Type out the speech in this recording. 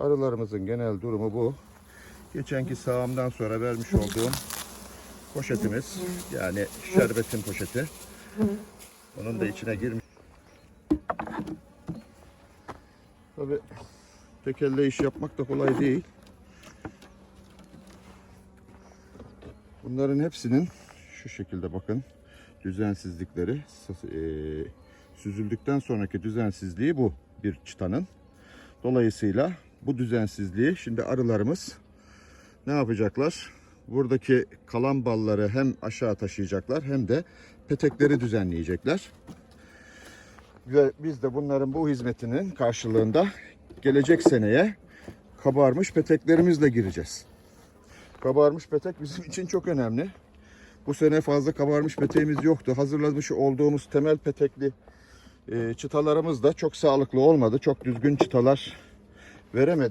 Arılarımızın genel durumu bu. Geçenki sağımdan sonra vermiş olduğum poşetimiz yani şerbetin poşeti. Onun da içine girmiş. Tabi tekelle iş yapmak da kolay değil. Bunların hepsinin şu şekilde bakın düzensizlikleri eee, süzüldükten sonraki düzensizliği bu bir çıtanın. Dolayısıyla bu düzensizliği şimdi arılarımız ne yapacaklar? Buradaki kalan balları hem aşağı taşıyacaklar hem de petekleri düzenleyecekler. Ve biz de bunların bu hizmetinin karşılığında gelecek seneye kabarmış peteklerimizle gireceğiz. Kabarmış petek bizim için çok önemli. Bu sene fazla kabarmış peteğimiz yoktu. Hazırlamış olduğumuz temel petekli e, çıtalarımız da çok sağlıklı olmadı. Çok düzgün çıtalar veremedik.